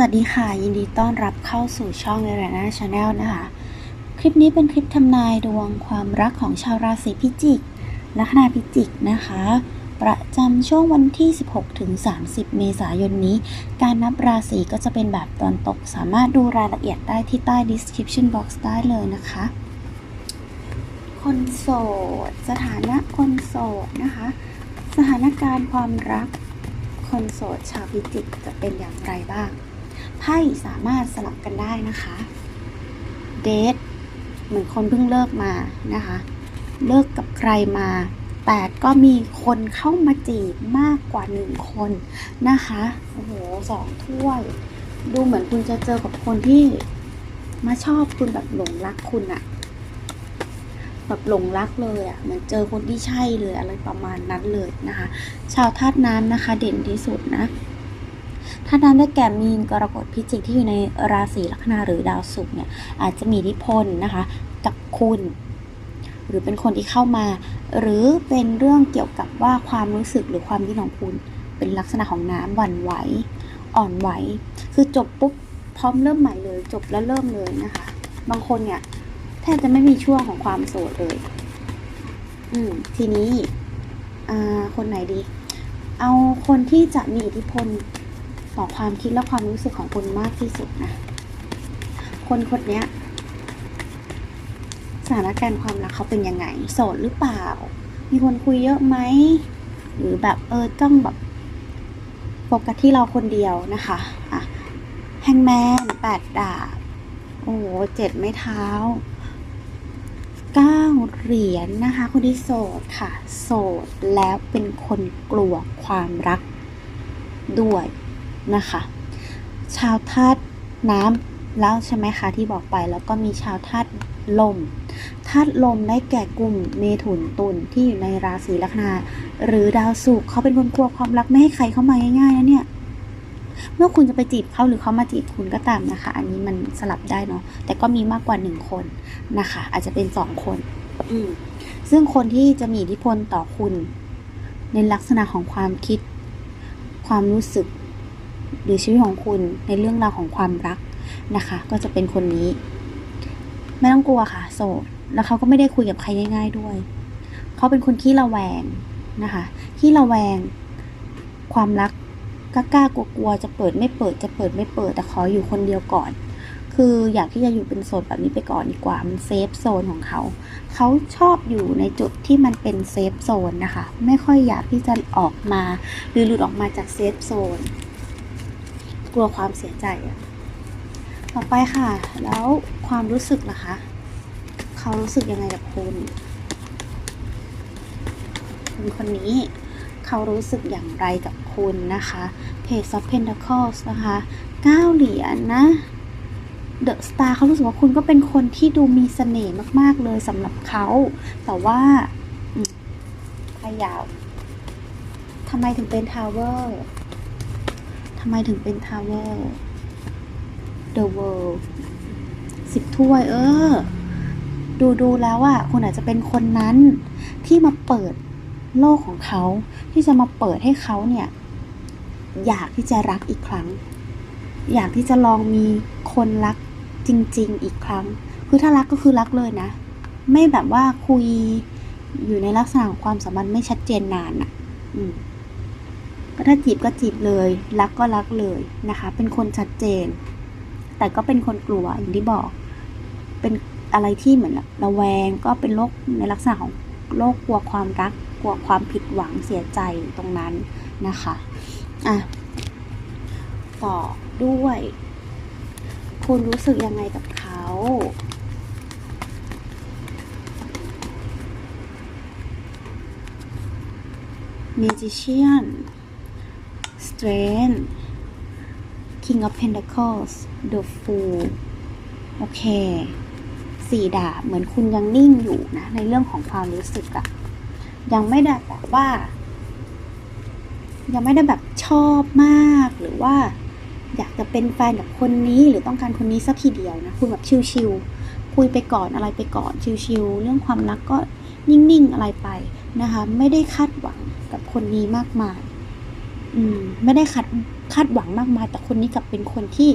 สวัสดีค่ะ ยินดีต้อนรับเข้าสู่ช่องเอเรนาชาแนลนะคะ คลิปนี้เป็นคลิปทำนายดวงความรักของชาวราศีพิจิก ลัคนาพิจิกนะคะ ประจำช่วงวันที่ 16 ถึง 30 เมษายนนี้ การนับราศีก็จะเป็นแบบตอนตก สามารถดูรายละเอียดได้ที่ใต้ description box ได้เลยนะคะ คนโสด สถานะคนโสดนะคะ สถานการณ์ความรัก คนโสดชาวพิจิกจะเป็นอย่างไรบ้าง ไพ่สามารถสลับกันได้นะคะเดทเหมือนคนเพิ่งเลิกมานะคะ เลิกกับใครมา แต่ก็มีคนเข้ามาจีบมากกว่าหนึ่งคนนะคะ โอ้โหสองถ้วย ดูเหมือนคุณจะเจอกับคนที่มาชอบคุณแบบหลงรักคุณอะแบบหลงรักเลยอะเหมือนเจอคนที่ใช่เลยอะไรประมาณนั้นเลยนะคะ ชาวธาตุน้ำนะคะ เด่นที่สุดนะ ธาตุน้ำได้แก่มีนกรกฎพิจิกที่อยู่ในราศีลัคนาหรือดาวศุกร์เนี่ยอาจจะมีอิทธิพลนะคะกับคุณ หรือเป็นคนที่เข้ามา หรือเป็นเรื่องเกี่ยวกับว่าความรู้สึกหรือความคิดของคุณ เป็นลักษณะของน้ำหวั่นไหวอ่อนไหว คือจบปุ๊บพร้อมเริ่มใหม่เลย จบแล้วเริ่มเลยนะคะ บางคนเนี่ยแทบจะไม่มีช่วงของความโสดเลย อืมทีนี้ อ่า คนไหนดี เอาคนที่จะมีอิทธิพล ต่อความคิดและความรู้สึกของคุณมากที่สุดนะ คนคนนี้สถานการณ์ความรักเขาเป็นยังไง โสดหรือเปล่า มีคนคุยเยอะไหม หรือแบบเออต้องแบบโฟกัสที่เราคนเดียวนะคะอะแฮงแมนแปดดาบ โอ้โหเจ็ดไม้เท้าเก้าเหรียญนนะคะ คนที่โสดค่ะ โสดแล้วเป็นคนกลัวความรักด้วย นะคะ ชาวธาตุน้ำแล้วใช่ไหมคะที่บอกไปแล้วก็มีชาวธาตุลมธาตุลมได้แก่กลุ่มเมถุนตุลที่อยู่ในราศีลัคนา หรือดาวศุกร์เขาเป็นคนกลัวความรักไม่ให้ใครเข้ามาง่ายๆนะเนี่ยเมื่อคุณจะไปจีบเขาหรือเขามาจีบคุณก็ตามนะคะ อันนี้มันสลับได้เนาะแต่ก็มีมากกว่าหนึ่งคนนะคะ อาจจะเป็นสองคนอืมซึ่งคนที่จะมีอิทธิพลต่อคุณ ในลักษณะของความคิด ความรู้สึก หรือชีวิตของคุณในเรื่องราวของความรักนะคะ ก็จะเป็นคนนี้ ไม่ต้องกลัวค่ะ โสดแล้วเขาก็ไม่ได้คุยกับใครง่ายๆด้วย เขาเป็นคนขี้ระแวงนะคะขี้ระแวง ความรักกล้ากล้ากลัวๆจะเปิดไม่เปิดจะเปิดไม่เปิดแต่ขออยู่คนเดียวก่อน คืออยากที่จะอยู่เป็นโซนแบบนี้ไปก่อนดีกว่า มันเซฟโซนของเขา เขาชอบอยู่ในจุดที่มันเป็นเซฟโซนนะคะ ไม่ค่อยอยากที่จะออกมาหรือหลุดออกมาจากเซฟโซน กลัวความเสียใจอะต่อไปค่ะ แล้วความรู้สึกล่ะคะ เขารู้สึกยังไงกับคุณคนคนนี้เขารู้สึกอย่างไรกับคุณนะคะ Page of Pentacles นะคะ9เหรียญนนะ The Star เขารู้สึกว่าคุณก็เป็นคนที่ดูมีเสน่ห์มาก ๆ เลยสำหรับเขา แต่ว่าพยาวทำไมถึงเป็น Tower ทำไมถึงเป็น Tower The World สิบถ้วย เออ ดูดูแล้วอะคุณอาจจะเป็นคนนั้นที่มาเปิดโลกของเขา ที่จะมาเปิดให้เขาเนี่ย อยากที่จะรักอีกครั้ง อยากที่จะลองมีคนรักจริง ๆ อีกครั้ง คือถ้ารักก็คือรักเลยนะ ไม่แบบว่าคุยอยู่ในลักษณะของความสัมพันธ์ไม่ชัดเจนนานอะอืม ถ้าจีบก็จีบเลย รักก็รักเลยนะคะ เป็นคนชัดเจน แต่ก็เป็นคนกลัวอย่างที่บอก เป็นอะไรที่เหมือนระแวงก็เป็นโรคในลักษณะของโรคกลัวความรัก กลัวความผิดหวังเสียใจตรงนั้นนะคะอะต่อด้วย คุณรู้สึกยังไงกับเขา Magician Strength King of Pentacles The Fool โอเคสี่ดาบเหมือนคุณยังนิ่งอยู่นะ ในเรื่องของความรู้สึกอะยังไม่ได้แบบว่า ยังไม่ได้แบบชอบมากหรือว่า อยากจะเป็นแฟนกับคนนี้หรือต้องการคนนี้สักทีเดียวนะ คุณแบบชิวๆคุยไปก่อนอะไรไปก่อนชิวๆเรื่องความรักก็นิ่งๆอะไรไปนะคะ ไม่ได้คาดหวังกับคนนี้มากมาย อืมไม่ได้คาดคาดหวังมากมาย แต่คนนี้กลับเป็นคนที่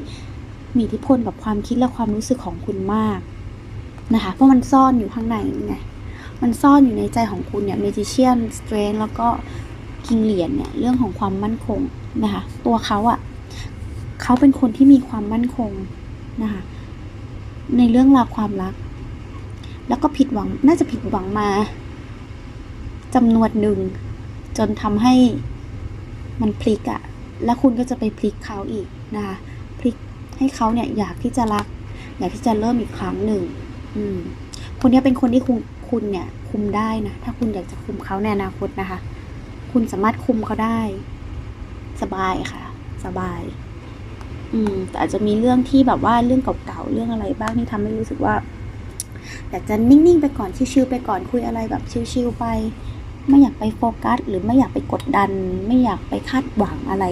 มีอิทธิพลกับความคิดและความรู้สึกของคุณมากนะคะ เพราะมันซ่อนอยู่ข้างในนี่ไงมันซ่อนอยู่ในใจของคุณเนี่ย Magician Strength แล้วก็คิงเหรียญเนี่ยเรื่องของความมั่นคงนะคะ ตัวเขาอะ่ะเขาเป็นคนที่มีความมั่นคงนะคะในเรื่องราวความรัก แล้วก็ผิดหวังน่าจะผิดหวังมาจำนวนหนึ่ง จนทำให้ มันพลิกอะแล้วคุณก็จะไปพลิกเขาอีกนะคะพลิกให้เขาเนี่ยอยากที่จะรัก อยากที่จะเริ่มอีกครั้งหนึ่งอืมคนนี้เป็นคนที่คุณคุณเนี่ยคุมได้นะถ้าคุณอยากจะคุมเขาในอนาคตนะคะ คุณสามารถคุมเขาได้ สบายค่ะ สบาย อืมแต่อาจจะมีเรื่องที่แบบว่าเรื่องเก่าๆเรื่องอะไรบ้างที่ทำให้รู้สึกว่าอยากจะนิ่งๆไปก่อนชิวๆไปก่อนคุยอะไรแบบชิวๆไป ไม่อยากไปโฟกัส หรือไม่อยากไปกดดัน ไม่อยากไปคาดหวังอะไร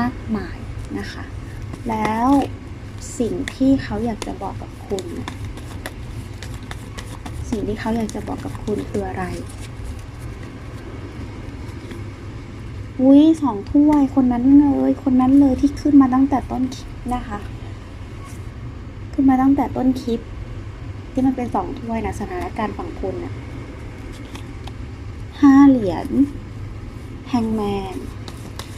มากมายนะคะ แล้วสิ่งที่เขาอยากจะบอกกับคุณ สิ่งที่เขาอยากจะบอกกับคุณคืออะไรอุ้ยสองถ้วยคนนั้นเลย คนนั้นเลยที่ขึ้นมาตั้งแต่ต้นคลิปนะคะ ขึ้นมาตั้งแต่ต้นคลิป ที่มันเป็นสองถ้วยนะสถานการณ์ฝั่งคุณน่ะ ห้าเหรียญแฮงแมน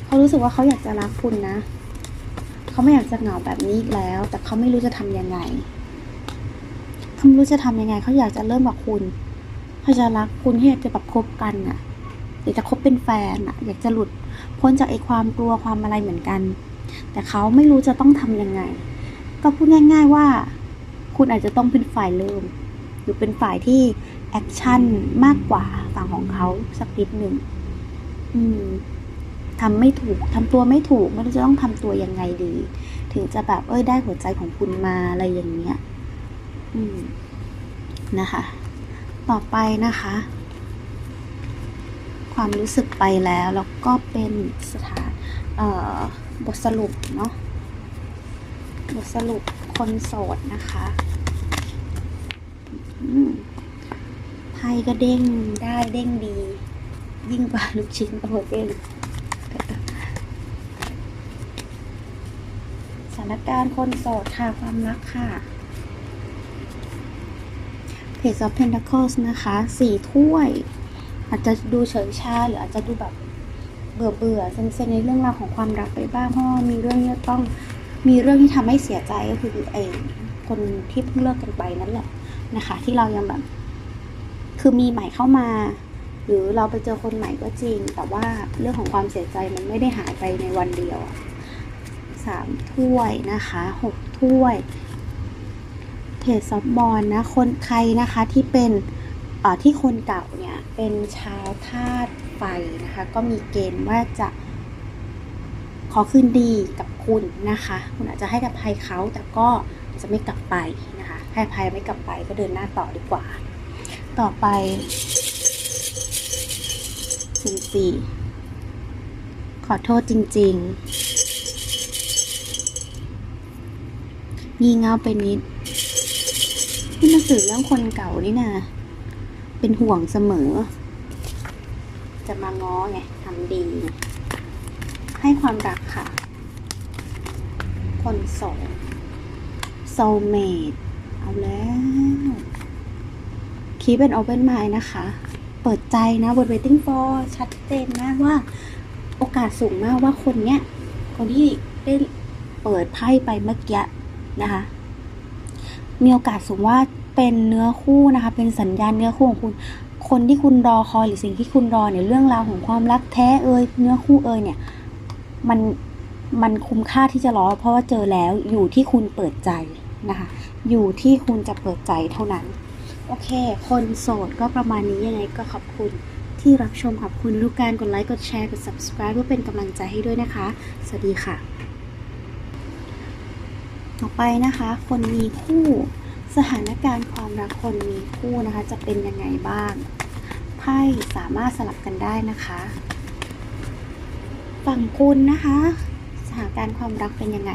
เขารู้สึกว่าเขาอยากจะรักคุณนะ เขาไม่อยากจะเหงาแบบนี้อีกแล้ว แต่เขาไม่รู้จะทำยังไงเขาไม่รู้จะทำยังไง เขาอยากจะเริ่มกับคุณเขาจะรักคุณที่อยากจะแบบคบกันน่ะอยากจะคบเป็นแฟนอะอยากจะหลุดพ้นจากไอ้ความกลัวความอะไรเหมือนกัน แต่เขาไม่รู้จะต้องทำยังไง ก็พูดง่าย ๆว่า คุณอาจจะต้องเป็นฝ่ายเริ่มหรือเป็นฝ่ายที่ แอคชั่นมากกว่าฝั่งของเขาสักนิดหนึ่งทำไม่ถูกทำตัวไม่ถูก ไม่รู้จะต้องทำตัวยังไงดี ถึงจะแบบเอ้ยได้หัวใจของคุณมาอะไรอย่างเงี้ยนะคะ ต่อไปนะคะ ความรู้สึกไปแล้ว แล้วก็เป็นสถานบทสรุปเนาะบทสรุปคนโสดนะคะ อืม ไพ่ก็เด้งได้เด้งดี ยิ่งกว่าลูกชิ้นโอเด้งสถานการณ์คนโสดค่ะความรักค่ะ Page of Pentacles นะคะสี่ถ้วย อาจจะดูเฉยชาหรืออาจจะดูแบบเบื่อเบื่อเซ็งๆในเรื่องราวของความรักไปบ้างเพราะมีเรื่องที่ต้องมีเรื่องที่ทำให้เสียใจก็คือไอ้คนที่เพิ่งเลิกกันไปนั่นแหละนะคะ ที่เรายังแบบ คือมีใหม่เข้ามา หรือเราไปเจอคนใหม่ก็จริง แต่ว่าเรื่องของความเสียใจมันไม่ได้หายไปในวันเดียวสามถ้วยนะคะหกถ้วยเพจซอฟบอลนะคนใครนะคะที่เป็นเอ่อที่คนเก่าเนี่ยเป็นชาวธาตุไฟนะคะ ก็มีเกณฑ์ว่าจะขอคืนดีกับคุณนะคะ คุณอาจจะให้อภัยเขาแต่ก็จะไม่กลับไปนะคะให้ภัยไม่กลับไปก็เดินหน้าต่อดีกว่า ต่อไปสิ่งสี่ขอโทษจริง ๆ งี่เง่าไปนิดนี่มาสื่อเรื่องคนเก่านี่นะเป็นห่วงเสมอ จะมาง้อไงทำดีไงให้ความรักค่ะ คนโสด soulmate เอาแล้ว คีเป็น open mind นะคะ เปิดใจนะ word waiting for ชัดเจนมากว่าโอกาสสูงมากว่าคนเนี้ย คนที่ได้เปิดไพ่ไปเมื่อกี้นะคะ มีโอกาสสูงว่าเป็นเนื้อคู่นะคะ เป็นสัญญาณเนื้อคู่ของคุณ คนที่คุณรอคอยหรือสิ่งที่คุณรอเนี่ยเรื่องราวของความรักแท้เอ่ยเนื้อคู่เอ่ยเนี่ย มันมันคุ้มค่าที่จะรอ เพราะว่าเจอแล้วอยู่ที่คุณเปิดใจนะคะ อยู่ที่คุณจะเปิดใจเท่านั้น โอเค คนโสดก็ประมาณนี้ยังไงก็ขอบคุณที่รับชมขอบคุณทุกการกดไลค์ กดแชร์ กด subscribe เพื่อเป็นกำลังใจให้ด้วยนะคะ สวัสดีค่ะ ต่อไปนะคะ คนมีคู่ สถานการณ์ความรักคนมีคู่นะคะ จะเป็นยังไงบ้าง ไพ่สามารถสลับกันได้นะคะ ฝั่งคุณนะคะ สถานการณ์ความรักเป็นยังไง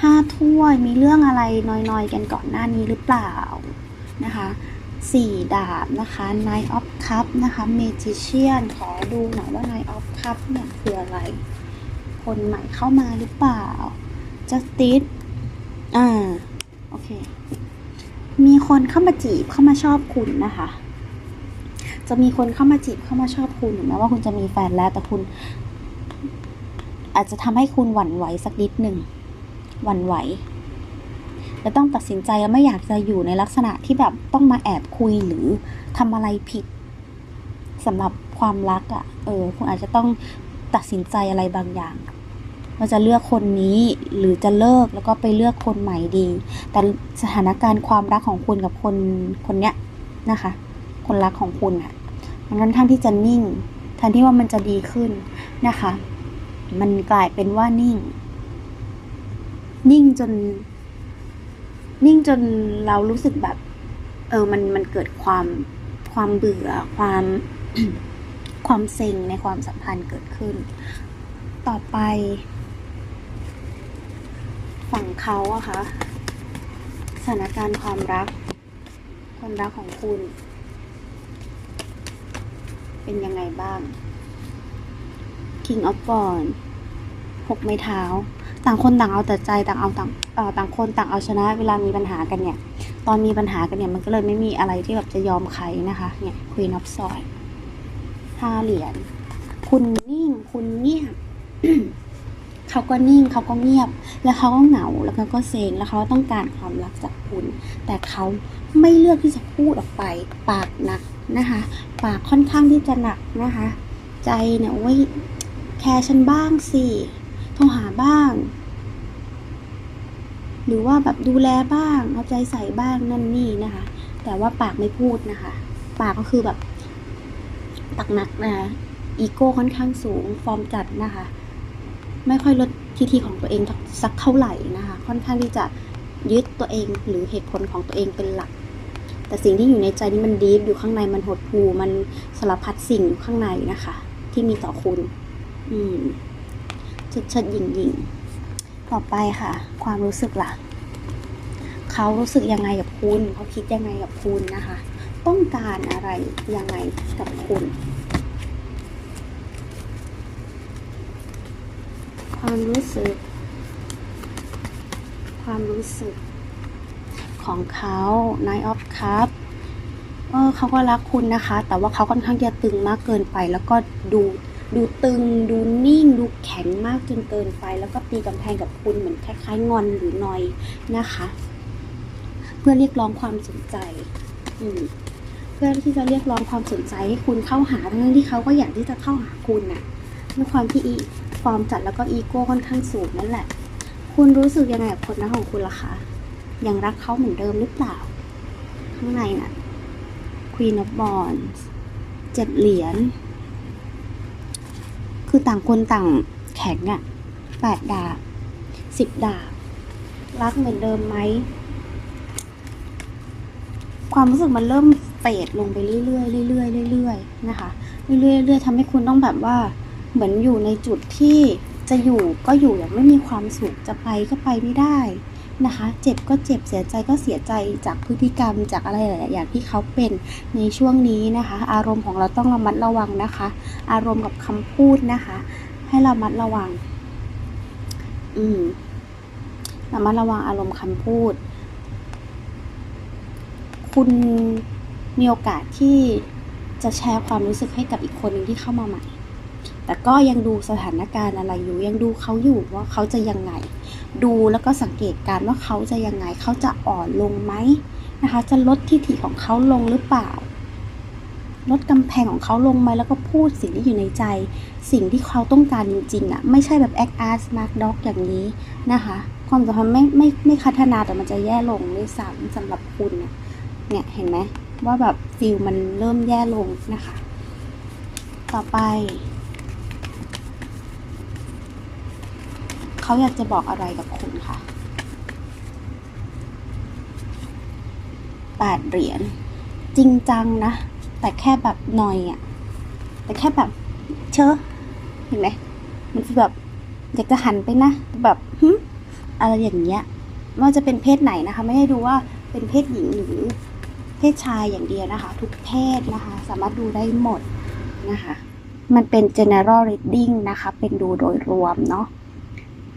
ห้าถ้วยมีเรื่องอะไรนอยๆ กันก่อนหน้านี้หรือเปล่า นะคะสี่ดาบนะคะ Knight of Cup นะคะ Magician ขอดูหน่อยว่า Knight of Cup เนี่ยคืออะไร คนใหม่เข้ามาหรือเปล่า Justice อ่า โอเค มีคนเข้ามาจีบเข้ามาชอบคุณนะคะ จะมีคนเข้ามาจีบเข้ามาชอบคุณถึงแม้ว่าคุณจะมีแฟนแล้วแต่คุณ อาจจะทำให้คุณหวั่นไหวสักนิดหนึ่งหวั่นไหว และต้องตัดสินใจไม่อยากจะอยู่ในลักษณะที่แบบต้องมาแอบคุยหรือทำอะไรผิดสำหรับความรักอะ่ะ เออ คุณอาจจะต้องตัดสินใจอะไรบางอย่างว่าจะเลือกคนนี้หรือจะเลิกแล้วก็ไปเลือกคนใหม่ดี แต่สถานการณ์ความรักของคุณกับคนคนเนี้ยนะคะ คนรักของคุณอะ่ะ มันค่อนข้างที่จะนิ่งแทนที่ว่ามันจะดีขึ้นนะคะ มันกลายเป็นว่านิ่ง นิ่งจน นิ่งจนเรารู้สึกแบบ เออมันมันเกิดความความเบื่อความความเซ็งในความสัมพันธ์เกิดขึ้น ต่อไป ฝั่งเขาอะคะสถานการณ์ความรัก ความรักของคุณ เป็นยังไงบ้าง King of b o n หกไม้เท้า ต่างคนต่างเอาแต่ใจต่างเอาต่างเอ่อต่างคนต่างเอาชนะ เวลามีปัญหากันเนี่ย ตอนมีปัญหากันเนี่ยมันก็เลยไม่มีอะไรที่แบบจะยอมใครนะคะ เนี่ย Queen of Swords ห้าเหรียญคุณนิ่งคุณเงียบเขาก็นิ่งเขาก็เงียบ แล้วเขาก็เหงาแล้วเขาก็เซ็งแล้วเขาก็ต้องการความรักจากคุณ แต่เขาไม่เลือกที่จะพูดออกไป ปากหนักนะคะ ปากค่อนข้างที่จะหนักนะคะ ใจเนี่ยโอ้ยแคร์ฉันบ้างสิ โทรหาบ้าง หรือว่าแบบดูแลบ้าง เอาใจใส่บ้างนั่นนี่นะคะ แต่ว่าปากไม่พูดนะคะ ปากก็คือแบบตักหนักนะคะอีโก้ค่อนข้างสูง ฟอร์มจัดนะคะ ไม่ค่อยลดทีทีของตัวเองสักเท่าไหร่นะคะ ค่อนข้างที่จะยึดตัวเองหรือเหตุผลของตัวเองเป็นหลัก แต่สิ่งที่อยู่ในใจนี่มันดีฟอยู่ข้างในมันหดหูมันสารพัดสิ่งอยู่ข้างในนะคะ ที่มีต่อคุณ อืม ชิดเชิดยิงหยิงต่อไปค่ะ ความรู้สึกล่ะ เขารู้สึกยังไงกับคุณ เขาคิดยังไงกับคุณนะคะ ต้องการอะไรยังไงกับคุณ ความรู้สึก ความรู้สึกของเขา Nine of Cup เออเขาก็รักคุณนะคะ แต่ว่าเขาค่อนข้างจะตึงมากเกินไป แล้วก็ดู ดูตึงดูนิ่ง ดูแข็งมากจนเกินไป แล้วก็ตีกำแพงกับคุณเหมือนคล้ายๆงอนหรือนอยนะคะ เพื่อเรียกร้องความสนใจเพื่อที่จะเรียกร้องความสนใจให้คุณเข้าหาทั้งที่เขาก็อยากที่จะเข้าหาคุณน่ะด้วยความที่อีฟอร์มจัดแล้วก็อีโก้ค่อนข้างสูงนั่นแหละ คุณรู้สึกยังไงกับคนนั้นของคุณล่ะคะยังรักเขาเหมือนเดิมหรือเปล่า ข้างในน่ะ Queen of Wands เจ็ดเหรียญ คือต่างคนต่างแข็งอะแปดดาบสิบดาบรักเหมือนเดิมไหม ความรู้สึกมันเริ่มเฟดลงไปเรื่อยๆเรื่อยๆเรื่อยๆนะคะ เรื่อยๆเรื่อยๆทำให้คุณต้องแบบว่า เหมือนอยู่ในจุดที่จะอยู่ก็อยู่อย่างไม่มีความสุข จะไปก็ไปไม่ได้ นะคะ เจ็บก็เจ็บเสียใจก็เสียใจจากพฤติกรรมจากอะไรหลายอย่างที่เขาเป็นในช่วงนี้นะคะ อารมณ์ของเราต้องระมัดระวังนะคะ อารมณ์กับคำพูดนะคะ ให้รามัดระวัง อืมระมัดระวังอารมณ์คำพูด คุณมีโอกาสที่จะแชร์ความรู้สึกให้กับอีกคนหนึ่งที่เข้ามาใหม่ แต่ก็ยังดูสถานการณ์อะไรอยู่ ยังดูเขาอยู่ว่าเขาจะยังไง ดูแล้วก็สังเกตการ์ว่าเขาจะยังไง เขาจะอ่อนลงไหมนะคะ จะลดทิฐิของเขาลงหรือเปล่า ลดกำแพงของเขาลงไหมแล้วก็พูดสิ่งที่อยู่ในใจ สิ่งที่เขาต้องการจริงๆอะ่ะ ไม่ใช่แบบแอคอาร์สมาร์กด็อกอย่างนี้นะคะ ความสัมพันธ์ไม่ไม่ไม่พัฒนาแต่มันจะแย่ลงด้วยซ้ำสำหรับคุณเนี่ยเห็นไหมว่าแบบฟิลมันเริ่มแย่ลงนะคะ ต่อไป เขาอยากจะบอกอะไรกับคุณคะแปดเหรียญจริงจังนะ แต่แค่แบบหน่อยอะแต่แค่แบบเชอะเห็นไหมมันคือแบบอยากจะหันไปนะ แบบหึอะไรอย่างเงี้ยไม่ว่าจะเป็นเพศไหนนะคะ ไม่ได้ดูว่าเป็นเพศหญิงหรือเพศชายอย่างเดียวนะคะ ทุกเพศนะคะ สามารถดูได้หมดนะคะ มันเป็น general reading นะคะ เป็นดูโดยรวมเนาะ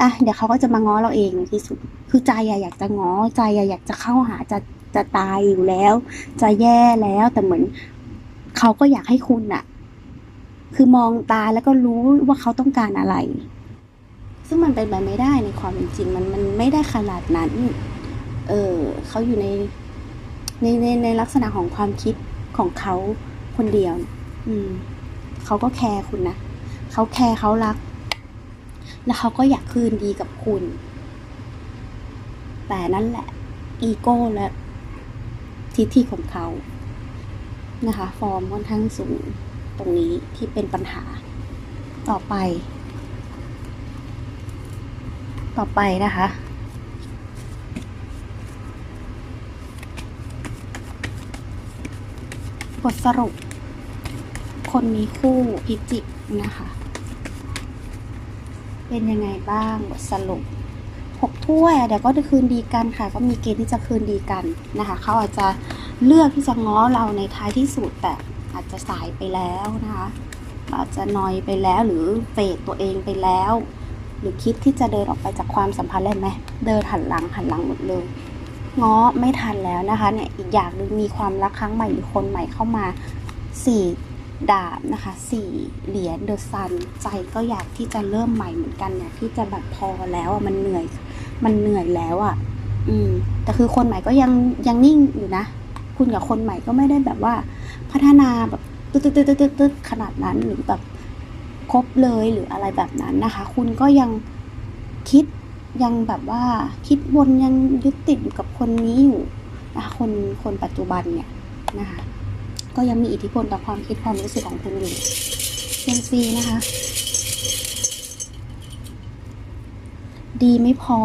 อะเดี๋ยวเขาก็จะมาง้อเราเองในที่สุด คือใจอะอยากจะง้อใจอะอยากจะเข้าหาจะจะตายอยู่แล้ว จะแย่แล้วแต่เหมือนเขาก็อยากให้คุณอะคือมองตาแล้วก็รู้ว่าเขาต้องการอะไร ซึ่งมันเป็นไปไม่ได้ในความเป็นจริงมันมันไม่ได้ขนาดนั้น เออเขาอยู่ในในในในลักษณะของความคิดของเขาคนเดียว อืมเขาก็แคร์คุณนะเขาแคร์เขารัก แล้วเขาก็อยากคืนดีกับคุณ แต่นั่นแหละ อีโก้และทิฐิของเขานะคะ ฟอร์มค่อนข้างสูงตรงนี้ที่เป็นปัญหา ต่อไป ต่อไปนะคะ บทสรุป คนมีคู่พิจิกนะคะ เป็นยังไงบ้างบทสรุปหกถ้วยเดี๋ยวก็จะคืนดีกันค่ะ ก็มีเกณฑ์ที่จะคืนดีกันนะคะเขาอาจจะเลือกที่จะง้อเราในท้ายที่สุดแต่อาจจะสายไปแล้วนะคะอาจจะนอยไปแล้วหรือเฟดตัวเองไปแล้ว หรือคิดที่จะเดินออกไปจากความสัมพันธ์เลยไหมเดินหันหลังหันหลังหมดเลยง้อไม่ทันแล้วนะคะเนี่ยอีกอย่างหนึ่งมีความรักครั้งใหม่หรือคนใหม่เข้ามาสี่ ดาบนะคะสี่เหรียญเดอะซันใจก็อยากที่จะเริ่มใหม่เหมือนกันเนี่ยที่จะแบบพอแล้วอะมันเหนื่อย มันเหนื่อยแล้วอะ อืม แต่คือคนใหม่ก็ยังยังนิ่งอยู่นะ คุณกับคนใหม่ก็ไม่ได้แบบว่า พัฒนาแบบตึ๊ดตึ๊ดตึ๊ดตึ๊ดตึ๊ดขนาดนั้นหรือแบบครบเลยหรืออะไรแบบนั้นนะคะ คุณก็ยังคิดยังแบบว่าคิดวนยังยึดติดอยู่กับคนนี้อยู่นะคะคนคนปัจจุบันเนี่ยนะคะ ก็ยังมีอิทธิพลต่อความคิดความรู้สึกของคุณอยู่เซียมซีนะคะ ดีไม่พอ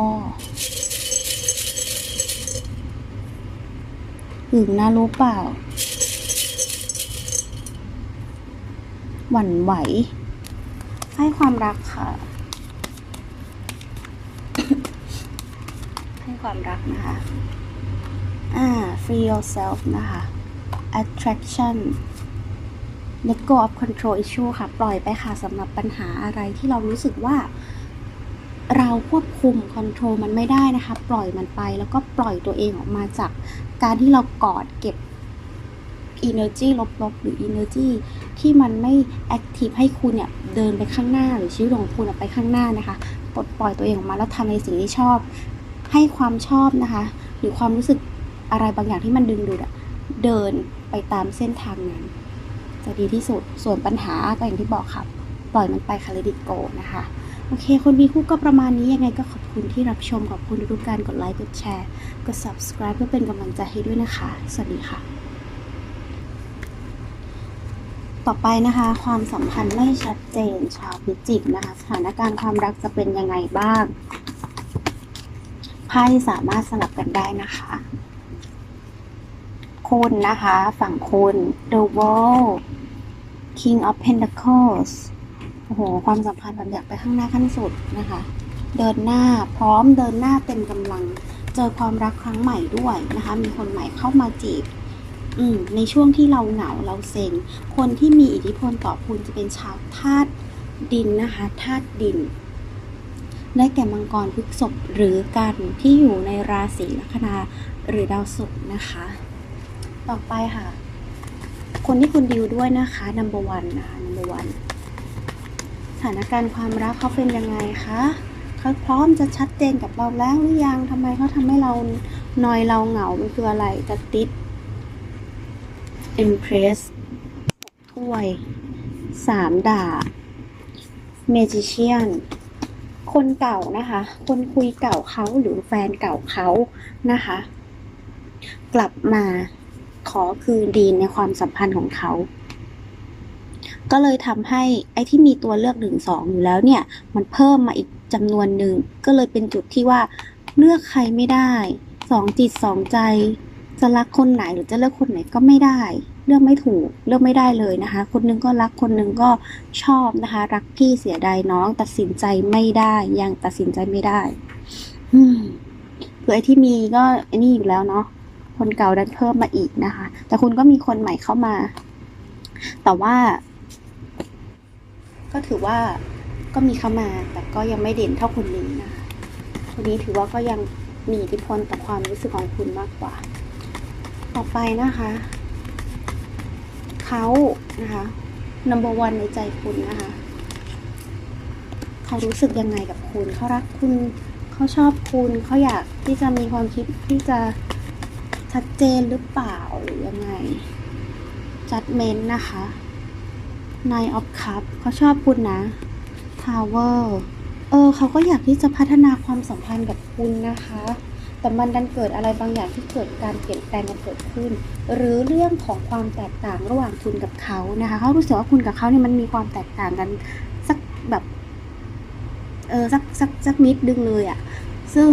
หึงนะรู้เปล่า หวั่นไหว ให้ความรักค่ะ ให้ความรักนะคะ อ่า free yourself นะคะ attraction let go of control issue ค่ะ ปล่อยไปค่ะสำหรับปัญหาอะไรที่เรารู้สึกว่า เราควบคุมคอนโทรลมันไม่ได้นะคะ ปล่อยมันไปแล้วก็ปล่อยตัวเองออกมาจากการที่เรากอดเก็บ energy ลบๆ หรือ energy ที่มันไม่ active ให้คุณเนี่ย เดินไปข้างหน้าหรือชีวิตของคุณไปข้างหน้านะคะปลดปล่อยตัวเองออกมาแล้วทำในสิ่งที่ชอบ ให้ความชอบนะคะ หรือความรู้สึกอะไรบางอย่างที่มันดึงดูดอะ เดินไปตามเส้นทางนั้น จะดีที่สุดส่วนปัญหาก็อย่างที่บอกค่ะ ปล่อยมันไปคาริดิโกนะคะโอเค คนมีคู่ก็ประมาณนี้ยังไงก็ขอบคุณที่รับชมขอบคุณทุกการกดไลค์กดแชร์กด subscribe เพื่อเป็นกำลังใจให้ด้วยนะคะ สวัสดีค่ะ ต่อไปนะคะ ความสัมพันธ์ไม่ชัดเจนชาวพิจิกนะคะ สถานการณ์ความรักจะเป็นยังไงบ้างไพ่สามารถสลับกันได้นะคะ คุณนะคะ ฝั่งคุณ The World King of Pentacles โอ้โห ความสัมพันธ์แบบอยากไปข้างหน้าขั้นสุดนะคะ เดินหน้าพร้อมเดินหน้าเต็มกำลัง เจอความรักครั้งใหม่ด้วยนะคะ มีคนใหม่เข้ามาจีบอืมในช่วงที่เราเหงาเราเซ็ง คนที่มีอิทธิพลต่อคุณจะเป็นชาวธาตุดินนะคะธาตุดินได้แก่มังกรพฤษภหรือกันที่อยู่ในราศีลัคนาหรือดาวศุกร์นะคะ ต่อไปค่ะ คนที่คุณดิวด้วยนะคะ number one นะคะ number one สถานการณ์ความรักเขาเป็นยังไงคะเขาพร้อมจะชัดเจนกับเราแล้วหรือยังทำไมเขาทำให้เรานอยเราเหงามันคืออะไรจะติด impress ถ้วย สามดาบ magician คนเก่านะคะ คนคุยเก่าเขาหรือแฟนเก่าเขานะคะ กลับมา ขอคืนดีในความสัมพันธ์ของเขา ก็เลยทำให้ไอ้ที่มีตัวเลือกหนึ่งสองอยู่แล้วเนี่ย มันเพิ่มมาอีกจำนวนหนึ่ง ก็เลยเป็นจุดที่ว่าเลือกใครไม่ได้สองจิตสองใจ จะรักคนไหนหรือจะเลือกคนไหนก็ไม่ได้ เลือกไม่ถูกเลือกไม่ได้เลยนะคะ คนหนึงก็รักคนหนึงก็ชอบนะคะ รักพี่เสียดายน้อง ตัดสินใจไม่ได้ยังตัดสินใจไม่ได้ อืมคือไอ้ที่มีก็ไอ้นี่อยู่แล้วเนาะ คนเก่าดันเพิ่มมาอีกนะคะ แต่คุณก็มีคนใหม่เข้ามา แต่ว่า ก็ถือว่าก็มีเข้ามา แต่ก็ยังไม่เด่นเท่าคนนี้นะคะคนนี้ถือว่าก็ยังมีอิทธิพลต่อความรู้สึกของคุณมากกว่า ต่อไปนะคะเขานะคะ number one ในใจคุณนะคะเขารู้สึกยังไงกับคุณ เขารักคุณ เขาชอบคุณ เขาอยากที่จะมีความคิดที่จะ ชัดเจนหรือเปล่าหรือยังไง judgment นะคะ nine of cup เขาชอบคุณนะ tower เออเขาก็อยากที่จะพัฒนาความสัมพันธ์กับคุณนะคะ แต่มันดันเกิดอะไรบางอย่างที่เกิดการเปลี่ยนแปลงกันเกิดขึ้น หรือเรื่องของความแตกต่างระหว่างคุณกับเขานะคะเขารู้สึกว่าคุณกับเขาเนี่ยมันมีความแตกต่างกันสักแบบเออสักสักสักนิดนึงเลยอะ่ะ ซึ่ง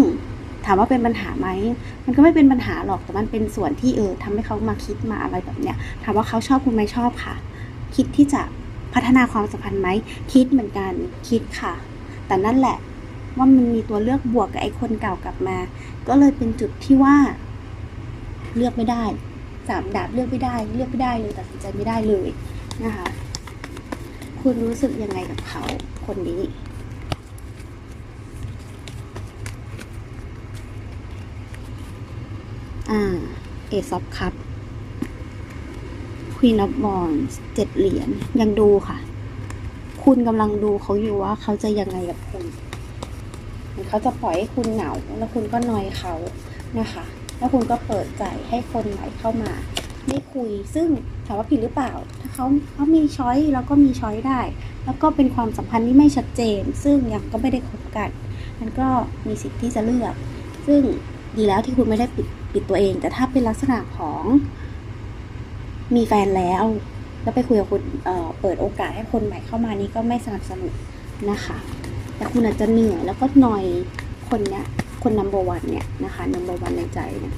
ถามว่าเป็นปัญหาไหมมันก็ไม่เป็นปัญหาหรอกแต่มันเป็นส่วนที่เออทำให้เขามาคิดมาอะไรแบบเนี้ยถามว่าเขาชอบคุณไหมชอบค่ะ คิดที่จะพัฒนาความสัมพันธ์ไหมคิดเหมือนกันคิดค่ะ แต่นั่นแหละว่ามันมีตัวเลือกบวกกับไอ้คนเก่ากลับมา ก็เลยเป็นจุดที่ว่า เลือกไม่ได้สามดาบเลือกไม่ได้ เลือกไม่ได้เลยตัดสินใจไม่ได้เลยนะคะ คุณรู้สึกยังไงกับเขาคนนี้ อ่าเอซอฟคัพควีนอ f บอลเจ็ดเหรียญยังดูค่ะ คุณกำลังดูเขาอยู่ว่าเขาจะยังไงกับคุณเขาจะปล่อยให้คุณเหงา แล้วคุณก็นอยเขานะคะ แล้วคุณก็เปิดใจให้คนใหม่เข้ามาได้คุยซึ่งถามว่าผิดหรือเปล่า ถ้าเขาเขามีช้อยเราก็มีช้อยได้ แล้วก็เป็นความสัมพันธ์ที่ไม่ชัดเจน ซึ่งยังก็ไม่ได้คบกัน มันก็มีสิทธิ์ที่จะเลือก ซึ่ง ดีแล้วที่คุณไม่ได้ปิดปิดตัวเอง แต่ถ้าเป็นลักษณะของมีแฟนแล้ว แล้วไปคุยกับคุณเเปิดโอกาสให้คนใหม่เข้ามานี่ก็ไม่สนับสนุนนะคะ แต่คุณอาจจะเหนื่อยแล้วก็หนอยคนเนี้ยคนนัมเบอร์วันเนี่ยนะคะนัมเบอร์วันในใจเนี่ย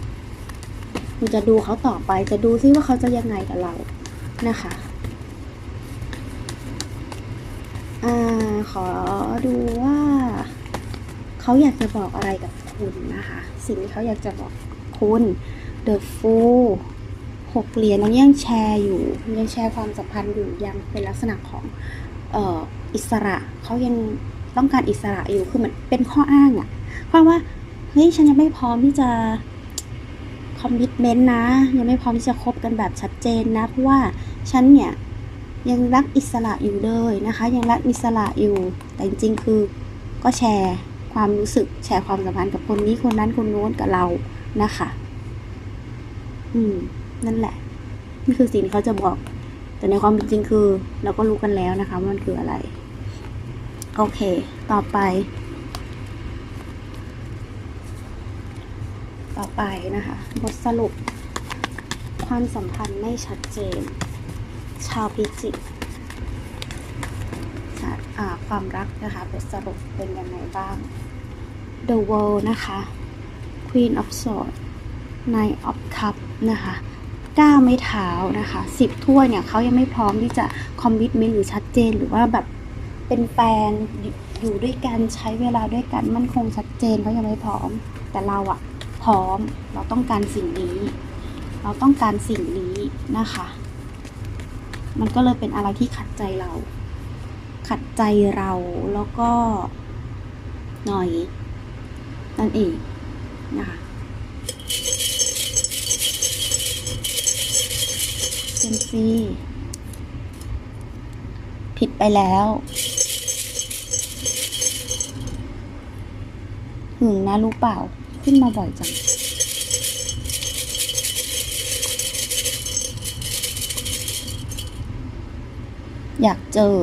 คุณจะดูเขาต่อไปจะดูซิว่าเขาจะยังไงกับเรานะคะอ่าขอดูว่า เขาอยากจะบอกอะไรกับ คุณนะคะ สิ่งที่เขาอยากจะบอกคุณ The Fool หกเหรียญน้องยังแชร์อยู่ยังแชร์ความสัมพันธ์อยู่ยังเป็นลักษณะของเอออิสระเขายังต้องการอิสระอยู่คือเหมือนเป็นข้ออ้างอะเพราะว่าเฮ้ยฉันยังไม่พร้อมที่จะคอมมิชเมนต์นะ ยังไม่พร้อมที่จะคบกันแบบชัดเจนนะ เพราะว่าฉันเนี่ยยังรักอิสระอยู่เลยนะคะ ยังรักอิสระอยู่แต่จริงๆคือก็แชร์ ความรู้สึกแชร์ความสัมพันธ์กับคนนี้คนนั้นคนโน้นกับเรานะคะ อืม นั่นแหละ นี่คือสิ่งที่เขาจะบอก แต่ในความเป็นจริงคือ เราก็รู้กันแล้วนะคะว่ามันคืออะไร โอเค ต่อไป ต่อไปนะคะ บทสรุป ความสัมพันธ์ไม่ชัดเจน ชาวพิจิก ค่ะความรักนะคะบทสรุปเป็นยังไงบ้าง The World นะคะ Queen of Swords Nine of Cup นะคะก้าไม้เท้านะคะสิบถ้วยเนี่ยเขายังไม่พร้อมที่จะคอมมิตเมนต์หรือชัดเจนหรือว่าแบบเป็นแฟนอยู่อยู่ด้วยกันใช้เวลาด้วยกันมั่นคงชัดเจนเขายังไม่พร้อม แต่เราอะพร้อมเราต้องการสิ่งนี้ เราต้องการสิ่งนี้นะคะ มันก็เลยเป็นอะไรที่ขัดใจเรา ขัดใจเราแล้วก็หน่อยนั่นเองนะคะเซมซีผิดไปแล้วหึงนะรู้เปล่าขึ้นมาบ่อยจังอยากเจอ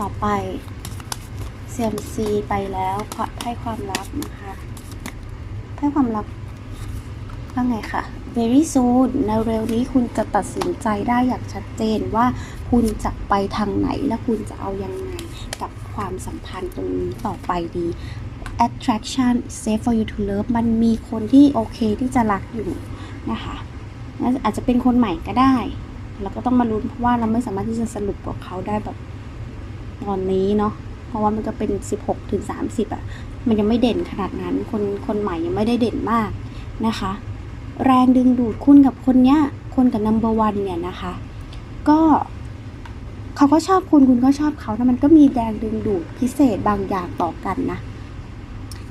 ต่อไปเซมซีไปแล้วขอให้ความลับนะคะให้ความลับว่าไงคะ very soon ในเร็วนี้คุณจะตัดสินใจได้อย่างชัดเจนว่าคุณจะไปทางไหนและคุณจะเอายังไงกับความสัมพันธ์ตรงนี้ต่อไปดี attraction safe for you to love มันมีคนที่โอเคที่จะรักอยู่นะคะและอาจจะเป็นคนใหม่ก็ได้ เราก็ต้องมาลุ้นเพราะว่าเราไม่สามารถที่จะสรุปกับเขาได้แบบ ตอนนี้เนาะเพราะว่ามันก็เป็น 16ถึง30อะ่ะมันยังไม่เด่นขนาดนั้น คนคนใหม่ยังไม่ได้เด่นมากนะคะ แรงดึงดูดคุณกับคนเนี้ยคนกับ number one เนี่ยนะคะ ก็เขาก็ชอบคุณคุณก็ชอบเขาแต่มันก็มีแรงดึงดูดพิเศษบางอย่างต่อกันนะ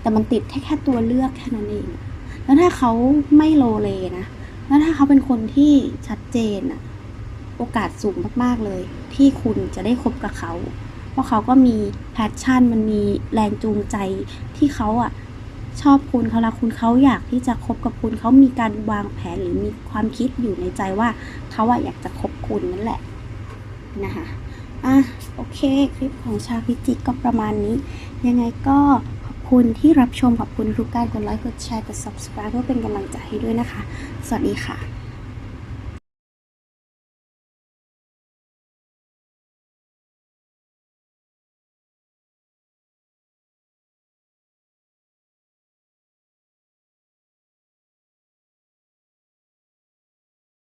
แต่มันติดแค่แค่ตัวเลือกแค่นั้นเอง แล้วถ้าเขาไม่โลเลนะ แล้วถ้าเขาเป็นคนที่ชัดเจนอะโอกาสสูงมาก ๆ เลย ที่คุณจะได้คบกับเขา เพราะเขาก็มีแพชชั่นมันมีแรงจูงใจที่เขาอะชอบคุณเขารักคุณเขาอยากที่จะคบกับคุณเขามีการวางแผนหรือมีความคิดอยู่ในใจว่าเขาอะอยากจะคบคุณนั่นแหละนะคะอะโอเคคลิปของชาพิจิกก็ประมาณนี้ ยังไงก็ขอบคุณที่รับชมขอบคุณทุกการกดไลค์กดแชร์กด subscribe เพื่อเป็นกำลังใจให้ด้วยนะคะ สวัสดีค่ะ